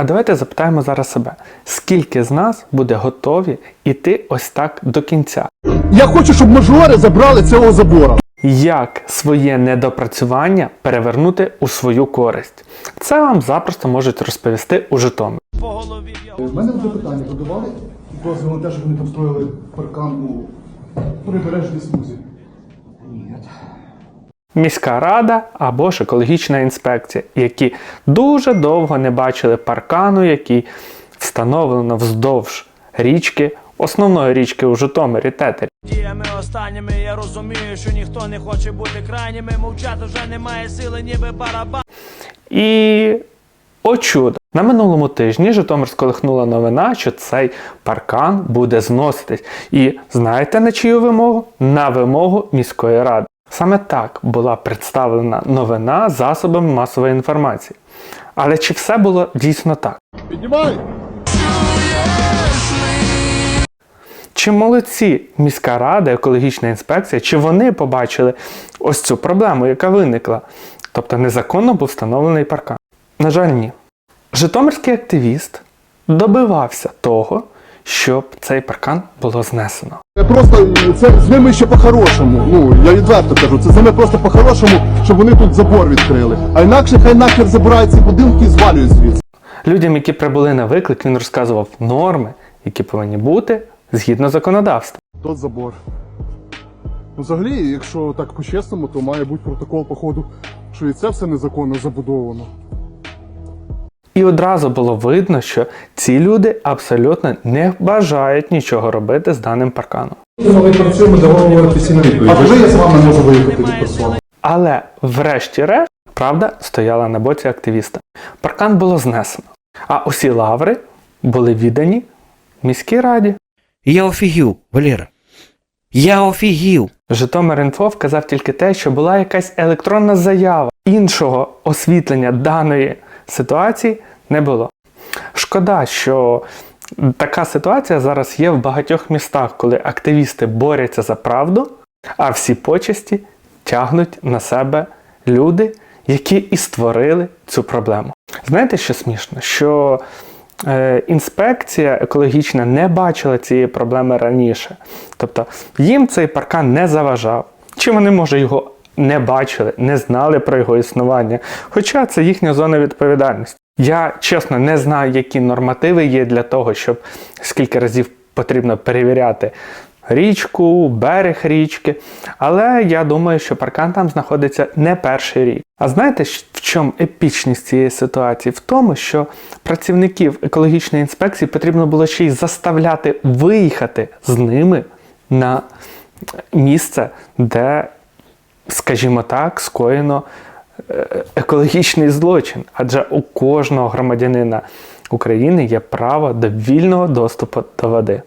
А давайте запитаємо зараз себе, скільки з нас буде готові іти ось так до кінця? Я хочу, щоб мажори забрали цього забора. Як своє недопрацювання перевернути у свою користь? Це вам запросто можуть розповісти у Житомирі. В мене вже питання подавали дозвіл на те, щоб вони там строїли паркан у прибережній смузі. Міська рада або ж екологічна інспекція, які дуже довго не бачили паркану, який встановлено вздовж річки, основної річки у Житомирі Тетері. Діями останніми я розумію, що ніхто не хоче бути крайніми. Мовчати вже немає сили, ніби барабан. І о чудо! На минулому тижні Житомир сколихнула новина, що цей паркан буде зноситись. І знаєте на чию вимогу? На вимогу міської ради. Саме так була представлена новина засобами масової інформації. Але чи все було дійсно так? Піднімай! Чи молодці міська рада, екологічна інспекція, чи вони побачили ось цю проблему, яка виникла? Тобто незаконно був встановлений паркан? На жаль, ні. Житомирський активіст добивався того, щоб цей паркан було знесено. Просто це з ними ще по-хорошому. Ну я відверто кажу, це з ними просто по-хорошому, щоб вони тут забор відкрили. А інакше хай нахер забирають ці будинки і звалюють звідси. Людям, які прибули на виклик, він розказував норми, які повинні бути згідно законодавства. Тот забор. Ну, взагалі, якщо так по-чесному, то має бути протокол, походу, що і це все незаконно забудовано. І одразу було видно, що ці люди абсолютно не бажають нічого робити з даним парканом. Ми працюємо договорюватися на відповідь. А я з вами можу виїхати від персони? Але врешті-решт правда стояла на боці активіста. Паркан було знесено, а усі лаври були віддані міській раді. Я офігів, Валера. Я офігів. Житомир.Інфо вказав тільки те, що була якась електронна заява. Іншого освітлення даної ситуації не було. Шкода, що така ситуація зараз є в багатьох містах, коли активісти борються за правду, а всі почесті тягнуть на себе люди, які і створили цю проблему. Знаєте, що смішно? Що е, інспекція екологічна не бачила цієї проблеми раніше. Тобто їм цей паркан не заважав. Чи вони, може, його не бачили, не знали про його існування. Хоча це їхня зона відповідальності. Я чесно не знаю, які нормативи є для того, щоб скільки разів потрібно перевіряти річку, берег річки. Але я думаю, що паркан там знаходиться не перший рік. А знаєте, в чому епічність цієї ситуації? В тому, що працівників екологічної інспекції потрібно було ще й заставляти виїхати з ними на місце, де, скажімо так, скоєно е, екологічний злочин. Адже у кожного громадянина України є право до вільного доступу до води.